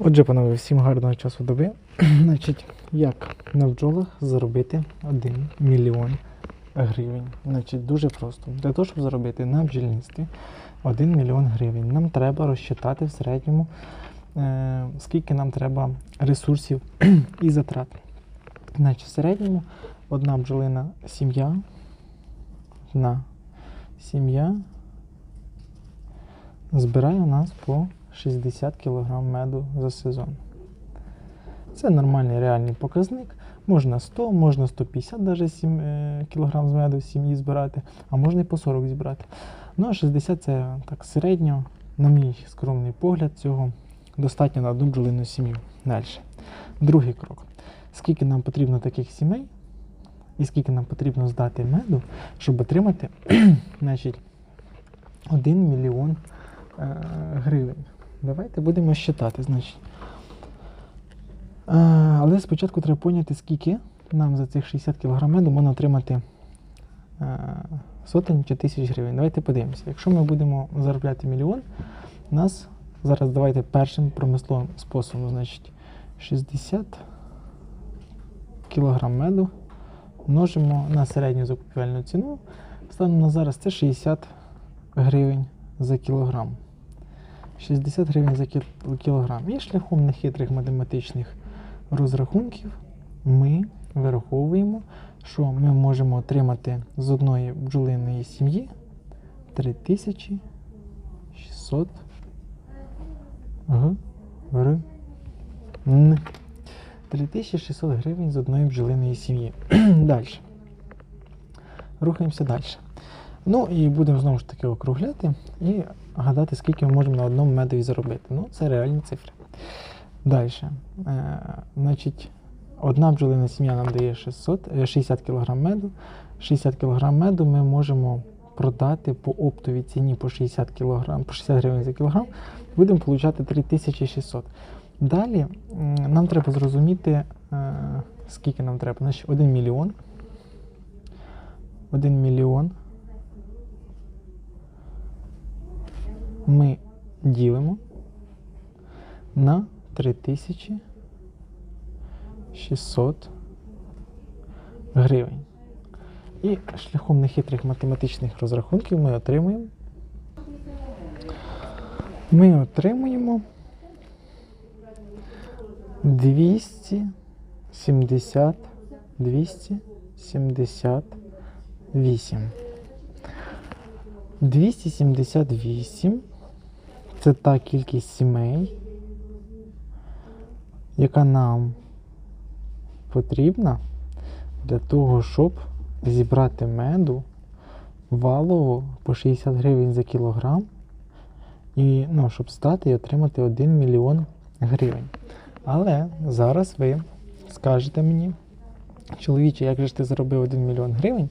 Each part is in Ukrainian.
Отже, панове, всім гарного часу доби. Значить, як на бджолах заробити 1 мільйон гривень. Значить, дуже просто. Для того, щоб заробити на бджільництві 1 мільйон гривень, нам треба розчитати в середньому, е, скільки нам треба ресурсів і затрат. Значить, в середньому одна бджолина сім'я, одна сім'я збирає нас по 60 кг меду за сезон. Це нормальний реальний показник. Можна 100, можна 150 даже 7 е, кг з меду сім'ї збирати, а можна і по 40 зібрати. Ну а 60 це так середньо, на мій скромний погляд, цього достатньо на одну бджолину сім'ю. Далі. Другий крок. Скільки нам потрібно таких сімей, і скільки нам потрібно здати меду, щоб отримати значить, 1 мільйон е, гривень. Давайте будемо считати, значить. Е, але спочатку треба поняти, скільки нам за цих 60 кг меду можна отримати е, сотень чи тисяч гривень. Давайте подивимося. Якщо ми будемо заробляти мільйон, нас зараз давайте першим промисловим способом, значить 60 кг меду множимо на середню закупівельну ціну. Станом на зараз це 60 гривень за кілограм. 60 гривень за кілограм. І шляхом нехитрих математичних розрахунків ми вираховуємо, що ми можемо отримати з одної бджолиної сім'ї 3600 гривень. 3600 гривень з одної бджолиної сім'ї. далі. Рухаємося далі. Ну і будемо знову ж таки округляти і гадати, скільки ми можемо на одному медові заробити. Ну, це реальні цифри. Далі. Е, значить, одна бджолина сім'я нам дає 600, е, 60 кг меду. 60 кг меду ми можемо продати по оптовій ціні по 60 кг, по 60 гривень за кілограм, будемо получати 3600. Далі нам треба зрозуміти, е, скільки нам треба. Значить, 1 мільйон. 1 мільйон ми ділимо на 3600 гривень. І шляхом нехитрих математичних розрахунків ми отримуємо. Ми отримуємо 270 278. 278 це та кількість сімей, яка нам потрібна для того, щоб зібрати меду валово по 60 гривень за кілограм, і ну, щоб стати і отримати 1 мільйон гривень. Але зараз ви скажете мені, чоловіче, як же ж ти заробив 1 мільйон гривень,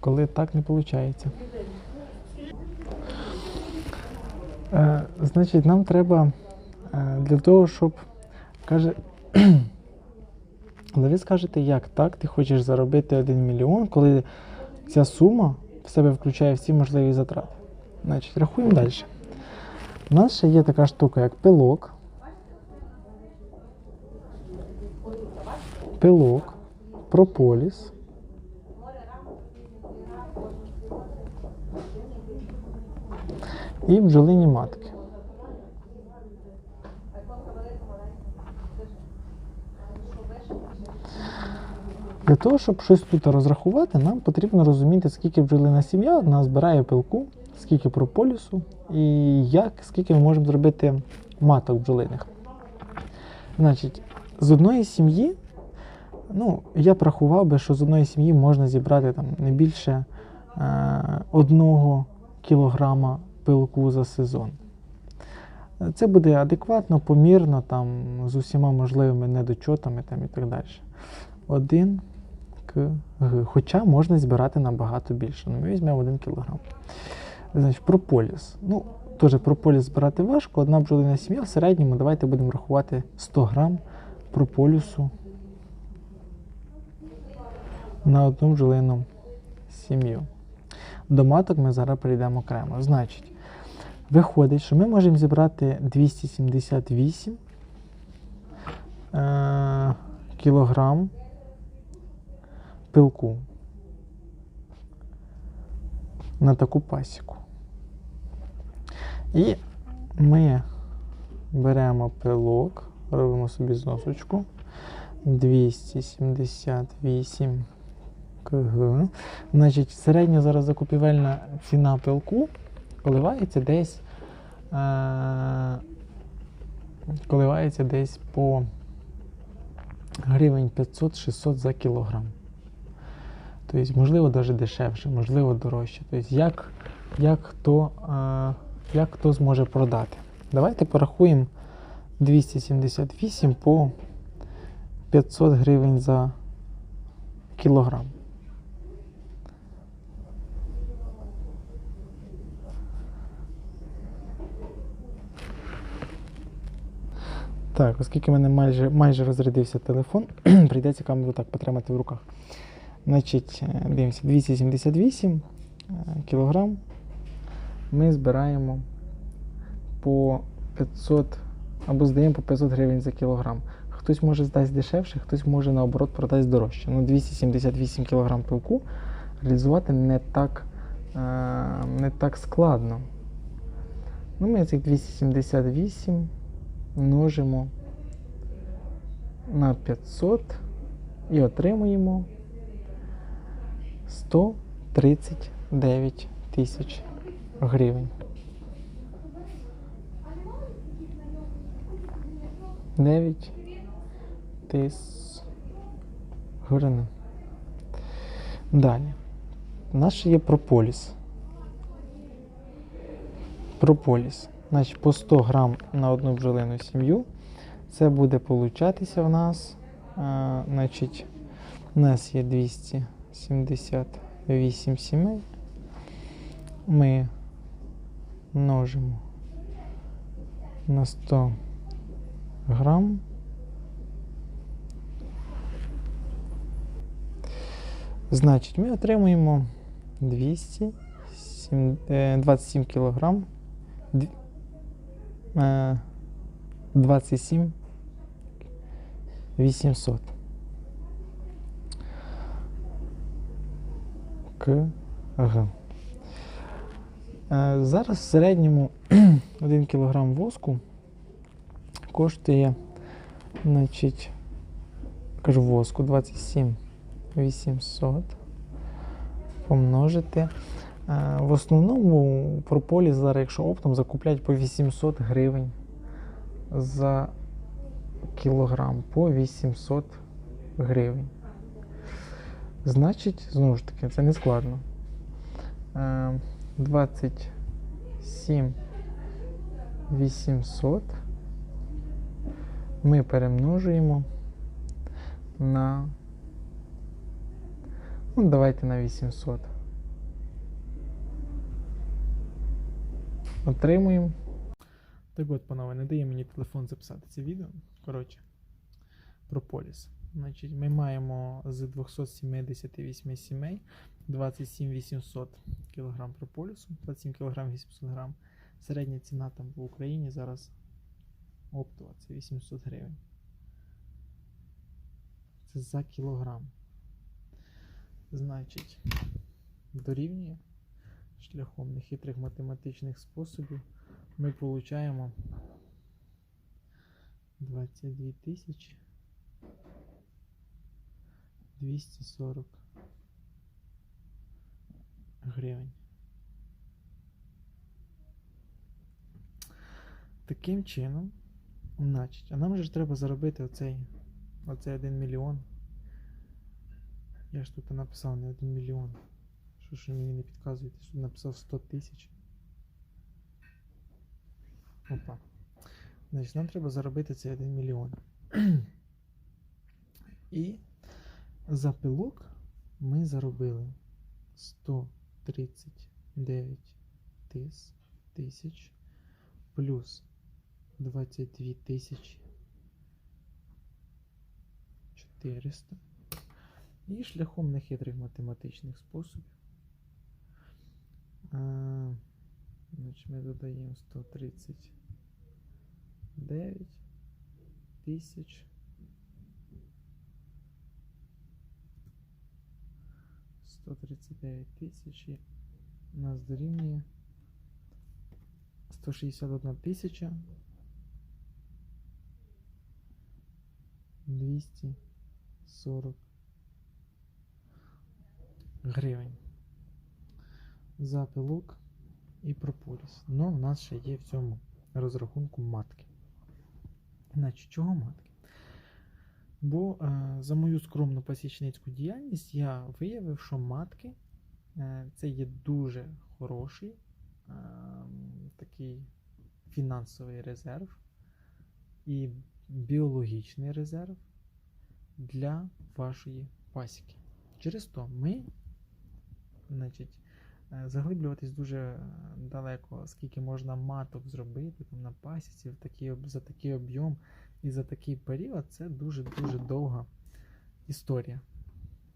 коли так не виходить? Е, значить, нам треба е, для того, щоб каже. Але ви скажете, як так? Ти хочеш заробити 1 мільйон, коли ця сума в себе включає всі можливі затрати. Значить, рахуємо далі. У нас ще є така штука, як пилок. Пилок, прополіс. І бджолині матки. Для того, щоб щось тут розрахувати, нам потрібно розуміти, скільки бджолина сім'я одна збирає пилку, скільки прополісу і як, скільки ми можемо зробити маток бджолиних. Значить, з одної сім'ї, ну, я б би, що з одної сім'ї можна зібрати там не більше е, одного кілограма пилку за сезон. Це буде адекватно, помірно, там, з усіма можливими недочотами там, і так далі. Один кг. Хоча можна збирати набагато більше. Ну, ми візьмемо 1 кг. Значить, прополіс. Ну, теж прополіс збирати важко. Одна бджолина сім'я в середньому давайте будемо рахувати 100 грам прополісу на одну бджолину сім'ю. До маток ми зараз прийдемо окремо. Значить, Виходить, що ми можемо зібрати 278 е, кілограм пилку на таку пасіку. І ми беремо пилок, робимо собі зносочку 278 кг. Значить, середня зараз закупівельна ціна пилку коливається десь, е, коливається десь по гривень 500-600 за кілограм. Тобто, можливо, навіть дешевше, можливо, дорожче. Тобто, як, як, хто, е, як хто зможе продати. Давайте порахуємо 278 по 500 гривень за кілограм. Так, оскільки в мене майже, майже розрядився телефон, прийдеться камеру так потримати в руках. Значить, е, дивимося, 278 е, кілограм ми збираємо по 500 або здаємо по 500 гривень за кілограм. Хтось може здасть дешевше, хтось може наоборот продасть дорожче. Ну, 278 кілограм пилку реалізувати не так, е, не так складно. Ну, ми цих 278 множимо на 500 і отримуємо 139 тисяч гривень. 9 тисяч гривень. Далі. У нас ще є прополіс. Прополіс. Значить, по 100 грам на одну бджолину сім'ю. Це буде получатися в нас. А, значить, у нас є 278 сімей. Ми множимо на 100 грам. Значить, ми отримуємо 227 кілограм. Дві- е, 27 800 кг. Зараз в середньому 1 кг воску коштує, значить, кажу воску 27 800 помножити. Е, В основному прополіс зараз, якщо оптом, закупляють по 800 гривень за кілограм, по 800 гривень. Значить, знову ж таки, це не складно. Е, 27 800 ми перемножуємо на. Ну, давайте на 800. Отримуємо. Так от, панове, не дає мені телефон записати це відео. Коротше, про поліс. Значить, ми маємо з 278 сімей 27 800 кг прополісу, 27 кг 800 грам. Середня ціна там в Україні зараз оптова, це 800 гривень. Це за кілограм. Значить, дорівнює шляхом нехитрих математичних способів ми получаємо 22 тисячі 240 гривень. Таким чином, значить, а нам же ж треба заробити оцей, оцей 1 мільйон. Я ж тут написав не 1 мільйон. Що ж мені не підказуєте, що написав 100 тисяч. Опа. Значить, нам треба заробити цей 1 мільйон. І за пилок ми заробили 139 тис- тисяч плюс 22 тисячі 400. І шляхом нехитрих математичних способів. Е, Значить, ми додаємо 139 тисяч. 139 тисяч і у нас дорівнює 161 тисяча 240 гривень за пилок і прополіс. Ну, в нас ще є в цьому розрахунку матки. Значить, чого матки? Бо е, за мою скромну пасічницьку діяльність я виявив, що матки е, це є дуже хороший е, такий фінансовий резерв і біологічний резерв для вашої пасіки. Через то ми, значить, заглиблюватись дуже е, далеко, скільки можна маток зробити там, на пасіці в такий, за такий об'єм і за такий період, це дуже-дуже довга історія.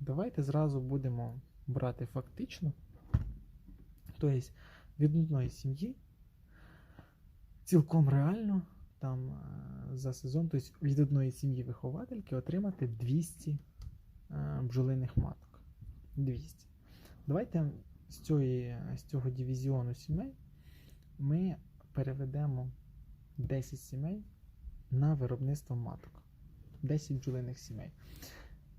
Давайте зразу будемо брати фактично. Тобто від одної сім'ї цілком реально там е, за сезон, тобто від одної сім'ї виховательки отримати 200 е, бджолиних маток. 200. Давайте з, цієї, з цього дивізіону сімей ми переведемо 10 сімей на виробництво маток. 10 бджолиних сімей.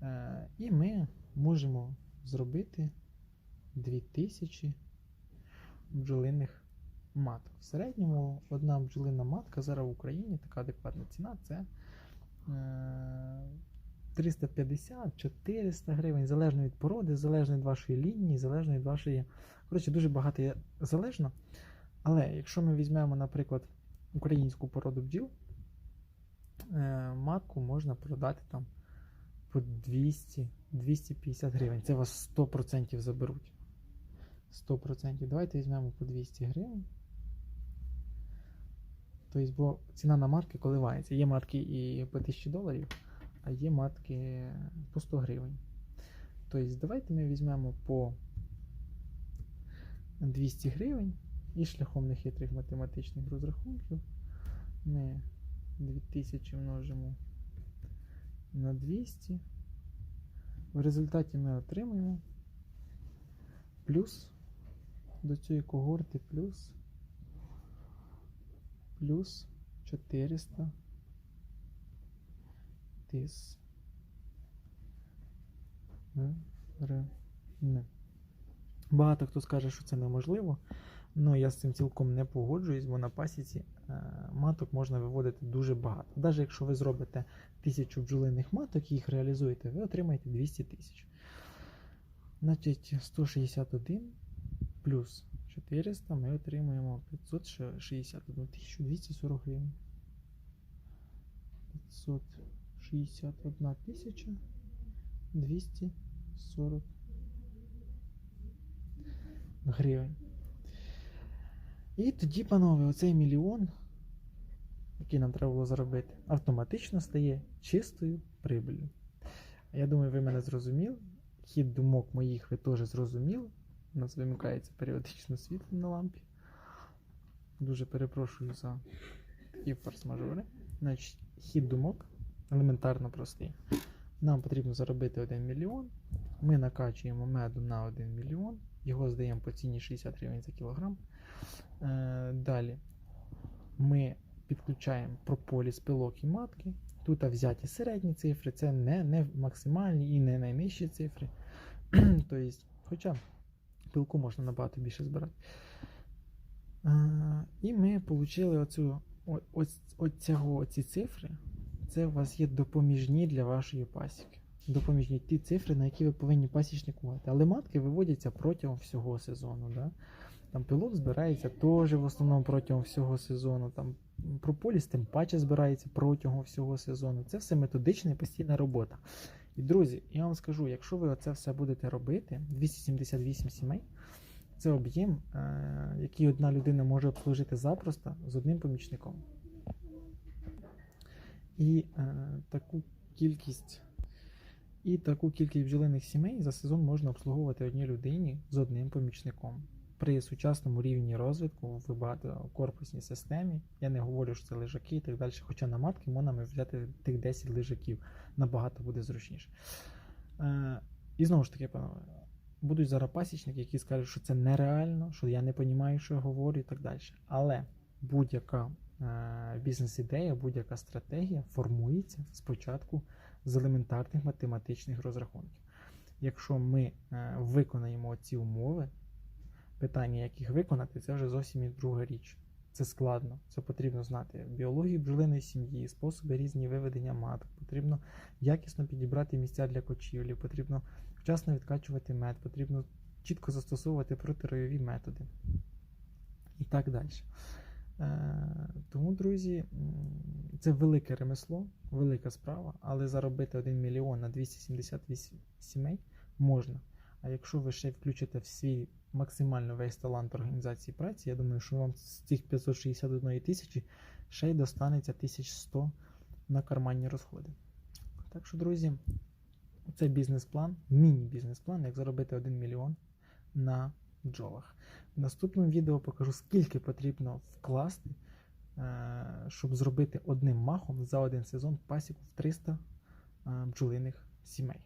Е, і ми можемо зробити 2000 бджолиних маток. В середньому одна бджолина матка зараз в Україні така адекватна ціна це е, 350-400 гривень, залежно від породи, залежно від вашої лінії, залежно від вашої. Коротше, дуже багато є залежно. Але якщо ми візьмемо, наприклад, українську породу бджіл, е, матку можна продати там по 200-250 гривень. Це вас 100% заберуть. 100%. Давайте візьмемо по 200 гривень. Тобто, бо ціна на матки коливається. Є матки і по 1000 доларів, а є матки по 100 гривень. Тобто, давайте ми візьмемо по 200 гривень і шляхом нехитрих математичних розрахунків ми 2000 множимо на 200. В результаті ми отримаємо плюс до цієї когорти плюс плюс 400 тис гривень. Багато хто скаже, що це неможливо, але я з цим цілком не погоджуюсь, бо на пасіці е, маток можна виводити дуже багато. Навіть якщо ви зробите тисячу бджолиних маток і їх реалізуєте, ви отримаєте 200 тисяч. Значить, 161 плюс 400 ми отримаємо 561 240 гривень. 561 тисяча 240 гривень. І тоді, панове, оцей мільйон, який нам треба було заробити, автоматично стає чистою прибылью. Я думаю, ви мене зрозуміли. Хід думок моїх ви теж зрозуміли. У нас вимикається періодично світло на лампі. Дуже перепрошую за такі форс-мажори. Значить, хід думок елементарно простий. Нам потрібно заробити 1 мільйон. Ми накачуємо меду на 1 мільйон. Його здаємо по ціні 60 гривень за кілограм. Е, далі ми підключаємо прополіс пилок і матки. Тут взяті середні цифри, це не, не максимальні і не найнижчі цифри. тобто, хоча пилку можна набагато більше збирати. Е, і ми отримали оцю, о- ось, оцього, оці цифри. Це у вас є допоміжні для вашої пасіки. Допоміжні ті цифри, на які ви повинні пасічникувати. Але матки виводяться протягом всього сезону. Да? Там пилок збирається теж в основному протягом всього сезону. Там прополіс тим паче збирається протягом всього сезону. Це все методична і постійна робота. І друзі, я вам скажу, якщо ви це все будете робити, 278 сімей, це об'єм, е, який одна людина може обслужити запросто з одним помічником. І е, таку кількість. І таку кількість бджолиних сімей за сезон можна обслуговувати одній людині з одним помічником. при сучасному рівні розвитку в багатокорпусній системі, я не говорю, що це лежаки і так далі, хоча на матки можна взяти тих 10 лежаків, набагато буде зручніше. Е, і знову ж таки, панове, будуть зараз пасічники, які скажуть, що це нереально, що я не розумію, що я говорю і так далі. Але будь-яка бізнес-ідея, будь-яка стратегія формується спочатку з елементарних математичних розрахунків. Якщо ми е, виконаємо ці умови, питання, як їх виконати, це вже зовсім і друга річ. Це складно. Це потрібно знати біологію бджолиної сім'ї, способи різні виведення маток. Потрібно якісно підібрати місця для кочівлі, потрібно вчасно відкачувати мед, потрібно чітко застосовувати протиройові методи і так далі. Е, тому, друзі, це велике ремесло, велика справа, але заробити 1 мільйон на 278 сімей можна. А якщо ви ще включите в свій максимально весь талант організації праці, я думаю, що вам з цих 561 тисячі ще й достанеться 1100 на карманні розходи. Так що, друзі, це бізнес-план, міні-бізнес-план, як заробити 1 мільйон на бджолах. В наступному відео покажу, скільки потрібно вкласти, е, щоб зробити одним махом за один сезон пасіку в 300 е, бджолиних сімей.